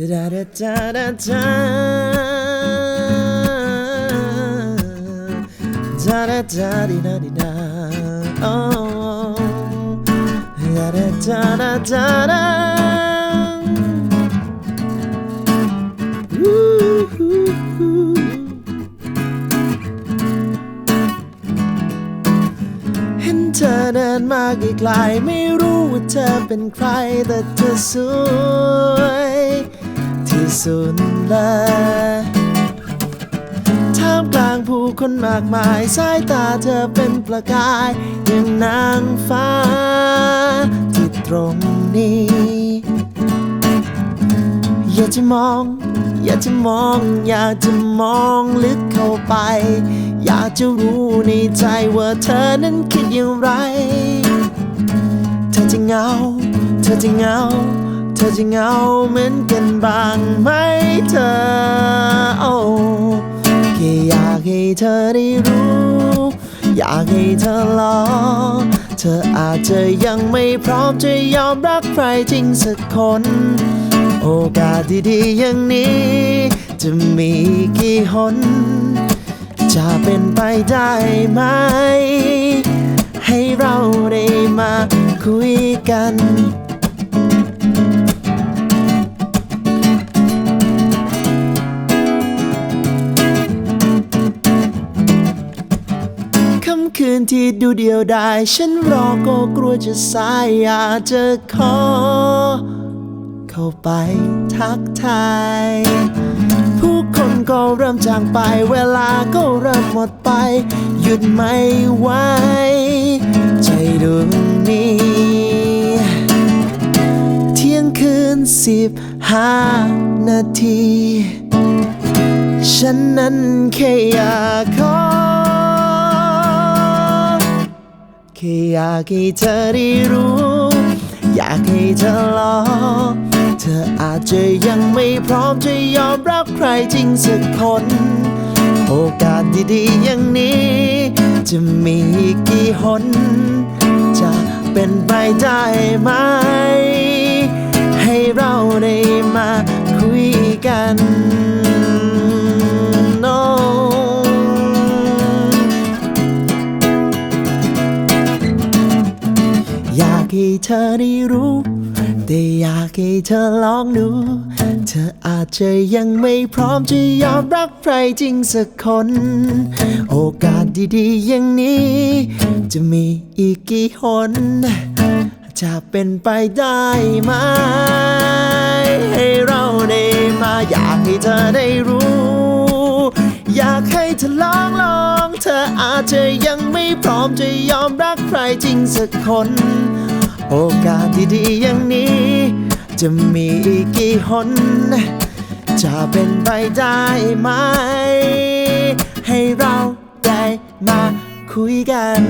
Da da da da da da da da di da di da oh da da da da da da Woo-hoo-hoo. เห็นเธอเดินมาไกลๆไม่รู้ว่าเธอเป็นใครแต่เธอสวย ที่สุดเลยท่ามกลางผู้คนมากมายสายตาเธอเป็นประกายอย่างนางฟ้า ที่ตรงนี้ อยากจะมอง อยากจะมอง อยากจะมองลึกเข้าไป อยากจะรู้ในใจว่าเธอนั้นคิดอย่างไร เธอจะเหงา เธอจะเหงา ธอจะเหงาเหมือนกันบ้างไหมเธอโอ้แค่อยากให้เธอได้รู้ อยากให้เธอลองเธออาจจะยังไม่พร้อมจะยอมรักใครจริงสักคน โอกาสดีๆอย่างนี้ จะมีกี่หน จะเป็นไปได้ไหม ให้เราได้มาคุยกัน คืนที่ดูเดียวดายฉันรอก็กลัวจะสายอยากจะขอ เข้าไปทักทาย ผู้คนก็เริ่มจางไป เวลาก็เริ่มหมดไป หยุดไม่ไหวใจดวงนี้เที่ยงคืนสิบห้านาที ฉันนั้นแค่อยากขอ แค่อยากให้เธอได้รู้ อยากให้เธอลองเธออาจจะยังไม่พร้อมจะยอมรับใครจริงสักคน โอกาสดีๆอย่างนี้ จะมีกี่หน จะเป็นไปได้ไหม ให้เราได้มาคุยกัน ให้เธอได้รู้ แต่อยากให้เธอลองดู เธออาจจะยังไม่พร้อมจะยอมรักใครจริงสักคน โอกาสดีๆ อย่างนี้ จะมีอีกกี่หน จะเป็นไปได้ไหม ให้เราได้มา อยากให้เธอได้รู้ อยากให้เธอลองลอง เธออาจจะยังไม่พร้อมจะยอมรักใครจริงสักคน โอกาสดีๆอย่างนี้ จะมีอีกกี่หน จะเป็นไปได้ไหม ให้เราได้มาคุยกัน